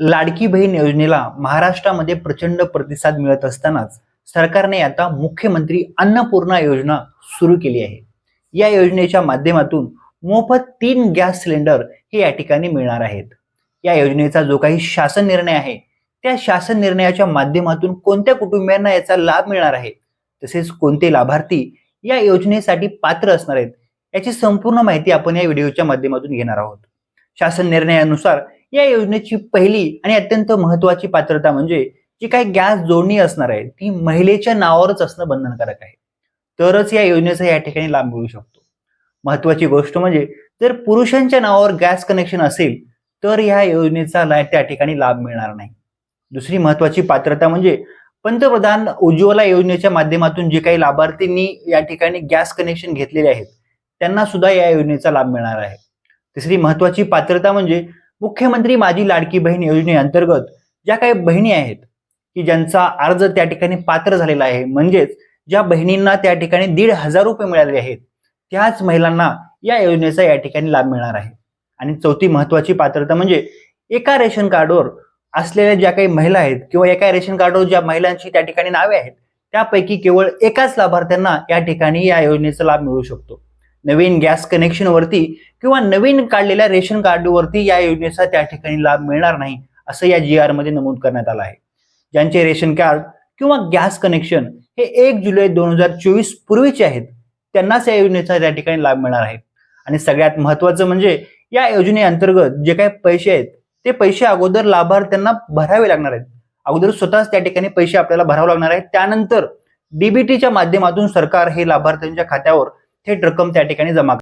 लाडकी बहीण योजनेला महाराष्ट्रामध्ये प्रचंड प्रतिसाद मिळत असतानाच सरकारने आता मुख्यमंत्री अन्नपूर्णा योजना सुरू केली आहे. या योजनेच्या माध्यमातून मोफत तीन गॅस सिलेंडर हे या ठिकाणी मिळणार आहेत. या योजनेचा जो काही शासन निर्णय आहे त्या शासन निर्णयाच्या माध्यमातून कोणत्या कुटुंबियांना याचा लाभ मिळणार आहे तसेच कोणते लाभार्थी या योजनेसाठी पात्र असणार आहेत याची संपूर्ण माहिती आपण या व्हिडिओच्या माध्यमातून घेणार आहोत. शासन निर्णयानुसार या योजनेची पहिली आणि अत्यंत महत्वाची पात्रता म्हणजे जी काही गॅस जोडणी असणार आहे ती महिलेच्या नावावरच असणं बंधनकारक आहे. तरच या योजनेचा या ठिकाणी लाभ मिळू शकतो. महत्वाची गोष्ट म्हणजे जर पुरुषांच्या नावावर गॅस कनेक्शन असेल तर या योजनेचा त्या ठिकाणी लाभ मिळणार नाही. दुसरी महत्वाची पात्रता म्हणजे पंतप्रधान उज्ज्वला योजनेच्या माध्यमातून जे काही लाभार्थींनी या ठिकाणी गॅस कनेक्शन घेतलेले आहेत त्यांना सुद्धा या योजनेचा लाभ मिळणार आहे. तिसरी महत्वाची पात्रता म्हणजे मुख्यमंत्री माझी लाडकी बहीण योजनेअंतर्गत ज्या काही बहिणी आहेत की ज्यांचा अर्ज त्या ठिकाणी पात्र झालेला आहे म्हणजेच ज्या बहिणींना त्या ठिकाणी दीड हजार रुपये मिळाले आहेत त्याच महिलांना या योजनेचा या ठिकाणी लाभ मिळणार आहे. आणि चौथी महत्वाची पात्रता म्हणजे एका रेशन कार्डवर असलेल्या ज्या काही महिला आहेत किंवा एका रेशन कार्डवर ज्या महिलांची त्या ठिकाणी नावे आहेत त्यापैकी केवळ एकाच लाभार्थ्यांना या ठिकाणी या योजनेचा लाभ मिळू शकतो. नवीन गॅस कनेक्शनवरती किंवा नवीन काढलेल्या रेशन कार्डवरती या योजनेचा त्या ठिकाणी लाभ मिळणार नाही असं या जी आरमध्ये नमूद करण्यात आलं आहे. ज्यांचे रेशन कार्ड किंवा गॅस कनेक्शन हे एक जुलै दोन हजार चोवीस पूर्वीचे आहेत त्यांनाच या योजनेचा त्या ठिकाणी लाभ मिळणार आहे. आणि सगळ्यात महत्वाचं म्हणजे या योजनेअंतर्गत जे काही पैसे आहेत ते पैसे अगोदर लाभार्थ्यांना भरावे लागणार आहेत. अगोदर स्वतःच त्या ठिकाणी पैसे आपल्याला भरावे लागणार आहेत त्यानंतर डीबीटीच्या माध्यमातून सरकार हे लाभार्थ्यांच्या खात्यावर थेट रक्कम त्या ठिकाणी जमा